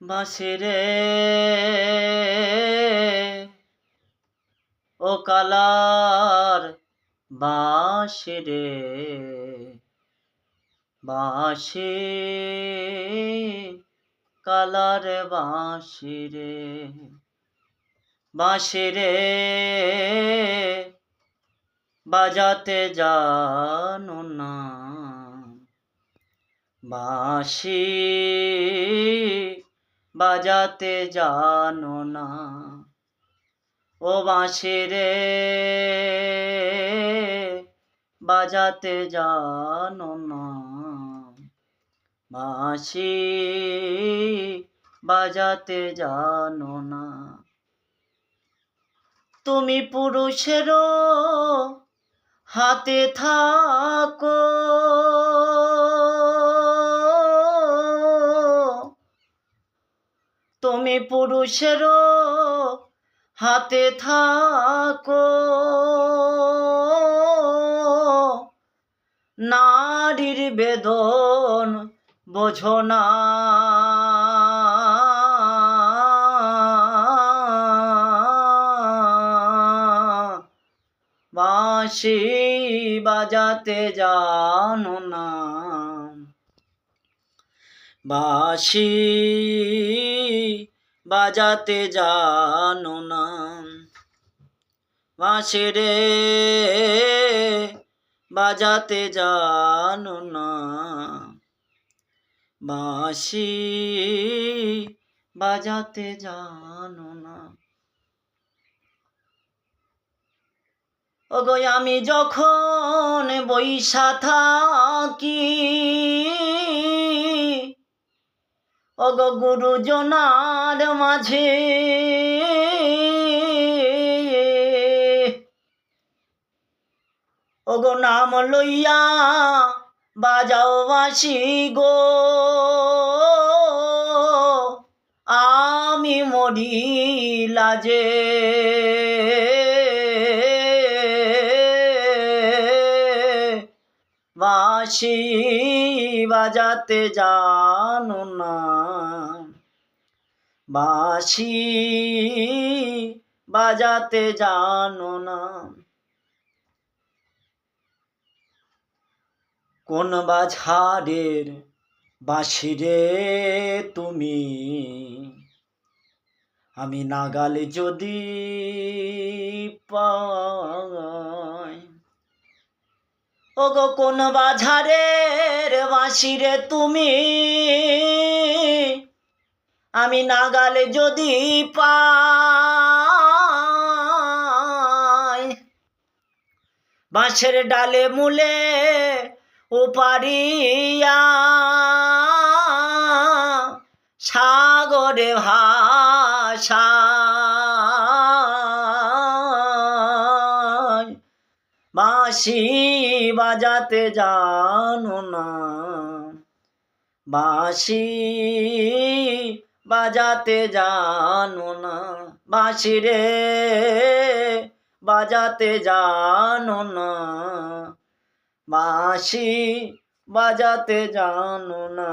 বাঁশিরে ও colour বাঁশিরে বাঁশি colour বাঁশিরে বাঁশিরে বাজাতে জানো না। বাঁশি বাজাতে জানো না। ও বাঁশি রে, বাজাতে জানো না। বাঁশি বাজাতে জানো না। তুমি পুরুষেরও হাতে থাকো। তুমি পুরুষেরও হাতে থাকো। নারীর বেদন বোঝো না। বাঁশি বাজাতে জানো না। বাঁশি বাজাতে জানো না। বাঁশি রে, বাজাতে জানো না। বাঁশি বাজাতে জানো না। ওগো, আমি যখন বৈশা থাকি ওগো গুরুজনার মাঝে। ওগো নাম লইয়া বাজাও বাসি গো। আমি মরি লাজে। বাঁশি বাজাতে জানো না। বাঁশি বাজাতে জানো না। কোন বাঝারের বাঁশিরে তুমি? আমি নাগালে যদি পাই। ওগো কোন বাজারের বাঁশিরে তুমি? আমি নাগালে যদি পাই, বাঁশের ডালে মূলে উপারিয়া সাগরে ভাষা বাঁশি বাজাতে জানো না। বাঁশি বাজাতে জানো না। বাঁশি রে বাজাতে জানো না। বাঁশি বাজাতে জানো না।